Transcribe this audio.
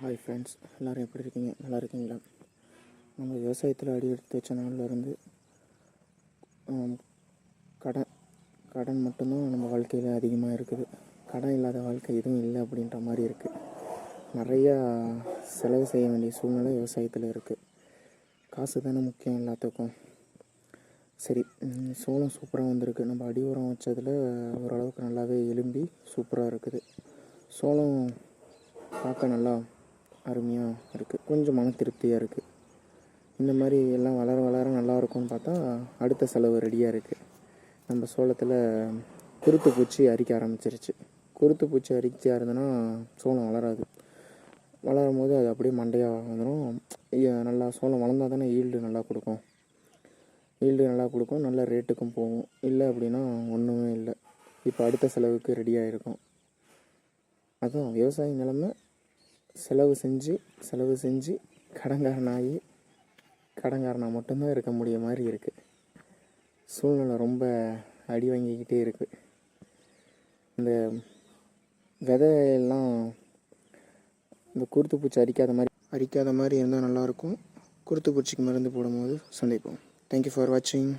Hi friends எல்லோரும் எப்படி இருக்கீங்க? நல்லா இருக்கீங்களா? நம்ம விவசாயத்தில் அடி எடுத்து வச்ச நாள்லேருந்து கடன் கடன் மட்டும்தான் நம்ம வாழ்க்கையில் அதிகமாக இருக்குது. கடன் இல்லாத வாழ்க்கை எதுவும் இல்லை அப்படின்ற மாதிரி இருக்குது நிறையா செலவு செய்ய வேண்டிய சூழ்நிலை விவசாயத்தில் இருக்குது காசு தானே முக்கியம் எல்லாத்துக்கும். சரி சோளம் சூப்பராக வந்திருக்கு. நம்ம அடி உரம் வச்சதில் ஓரளவுக்கு நல்லாவே எலும்பி சூப்பராக இருக்குது. சோளம் பார்க்க நல்லா அருமையாக இருக்குது கொஞ்சம் மன திருப்தியாக இருக்குது இந்த மாதிரி எல்லாம் வளர வளர நல்லா இருக்கும்னு பார்த்தா அடுத்த செலவு ரெடியாக இருக்குது நம்ம சோளத்தில் குருத்து பூச்சி அரிக்க ஆரம்பிச்சிருச்சு. குருத்து பூச்சி அரிச்சியாக இருந்ததுன்னா சோளம் வளராது. வளரும் போது அது அப்படியே மண்டையாக வந்துடும் நல்லா சோளம் வளர்ந்தா தானே ஈல்டு நல்லா கொடுக்கும். ஈல்டு நல்லா கொடுக்கும் நல்ல ரேட்டுக்கும் போகும். இல்லை அப்படின்னா ஒன்றுமே இல்லை. இப்போ அடுத்த செலவுக்கு ரெடியாக இருக்கும் அதுவும் விவசாய நிலைமை. செலவு செஞ்சு செலவு செஞ்சு கடங்காரனாகி கடங்காரனாக மட்டும்தான் இருக்க முடிய மாதிரி இருக்குது சூழ்நிலை ரொம்ப அடி வாங்கிக்கிட்டே இருக்குது இந்த விதையெல்லாம் இந்த குருத்து பூச்சி அரிக்காத மாதிரி அரிக்காத மாதிரி இருந்தால் நல்லாயிருக்கும் குருத்து பூச்சிக்கு மருந்து போடும்போது சந்திப்போம். தேங்க்யூ ஃபார் வாட்சிங்